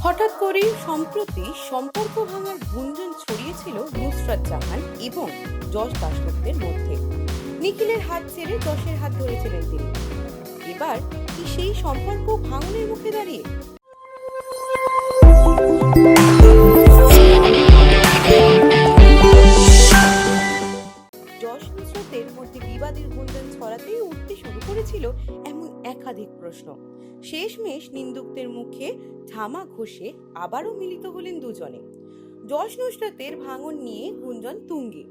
হঠাৎ করেই সম্প্রতি সম্পর্ক ভাঙার গুঞ্জন ছড়িয়েছিল নুসরাত জাহান এবং যশ দাসগুপ্তের মধ্যে। নিখিলের হাত ছেড়ে যশের হাত ধরেছিলেন তিনি। এবার কি সেই সম্পর্ক ভাঙনের মুখে দাঁড়িয়ে? মধ্যে বিবাদের গুঞ্জন ছড়াতেই উঠতে শুরু করেছিল এমন একাধিক প্রশ্ন। শেষমেশ নিন্দুকদের মুখে ধামা ঘষে আবারও মিলিত হলেন দুজনে। যশ নুসরতের ভাঙন নিয়ে গুঞ্জন তুঙ্গে।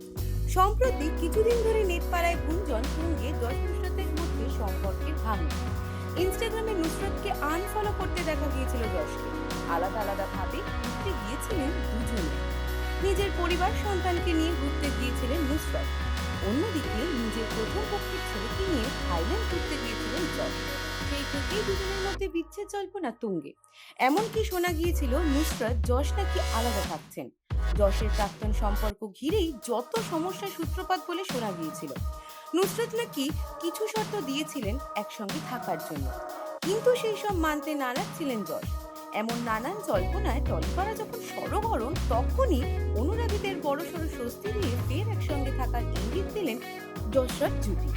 সম্প্রতি কিছুদিন ধরে নেটপাড়ায় গুঞ্জন তুঙ্গে যশ নুসরতের মধ্যে সম্পর্কের ভাঙন। ইনস্টাগ্রামে নুসরতকে আনফলো করতে দেখা গিয়েছিল যশকে আলাদা আলাদা ভাবে ঘুরতে গিয়েছিলেন দুজনে। নিজের পরিবার সন্তানকে নিয়ে ঘুরতে গিয়েছিলেন নুসরত। ঘুরতে গিয়েছিলেন সেই থেকেই দুজনের মধ্যে বিচ্ছেদ জল্পনা তুঙ্গে। এমনকি শোনা গিয়েছিল যশ নাকি আলাদা থাকছেন। যশের প্রাক্তন সম্পর্ক ঘিরেই যত সমস্যার সূত্রপাত বলে শোনা গিয়েছিল নাকি কিছু শর্ত দিয়েছিলেন একসঙ্গে থাকার জন্য। কিন্তু সেই সব মানতে নারাজ ছিলেন যশ। এমন নানান জল্পনায় টলিপাড়া যখন সরগরম, তখনই অনুরাগীদের বড়সড় স্বস্তি দিয়ে ফের একসঙ্গে থাকার ইঙ্গিত দিলেন যশরত জুটি।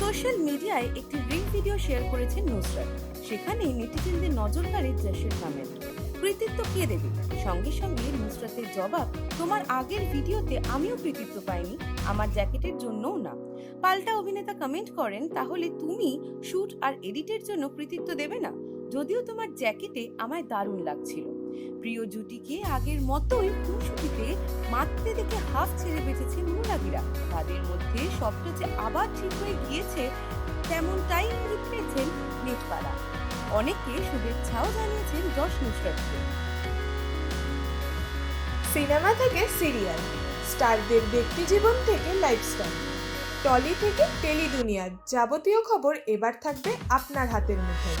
সোশ্যাল মিডিয়ায় একটি রিল ভিডিও শেয়ার করেছেন নুসরাত। সেখানে নেটিজেনদের নজর কাড়ে যশের কমেন্ট কৃতিত্ব কে দেবে? সঙ্গে সঙ্গে নুসরাতের জবাব, তোমার আগের ভিডিওতে আমিও কৃতিত্ব পাইনি, আমার জ্যাকেটের জন্যও না। পাল্টা অভিনেতা কমেন্ট করেন, তাহলে তুমি শুট আর এডিটের জন্য কৃতিত্ব দেবে না? যদিও তোমার জ্যাকেটে আমায় দারুণ লাগছিল। প্রিয় জুটিকে আগের মতোই খুনসুটিতে মারতে দেখে হাফ ছেড়ে বেঁচেছে অনুরাগীরা তাদের মধ্যে সবটা যে আবার ঠিক হয়ে গিয়েছে, তেমনটাই ইঙ্গিত পেয়েছেন নেটপাড়া অনেকে শুভেচ্ছাও জানিয়েছেন যশ নুসরতকে। সিনেমা থেকে সিরিয়াল, স্টারদের ব্যক্তি জীবন থেকে লাইফস্টাইল, টলি থেকে টেলি দুনিয়ার যাবতীয় খবর এবার থাকবে আপনার হাতের মুঠোয়।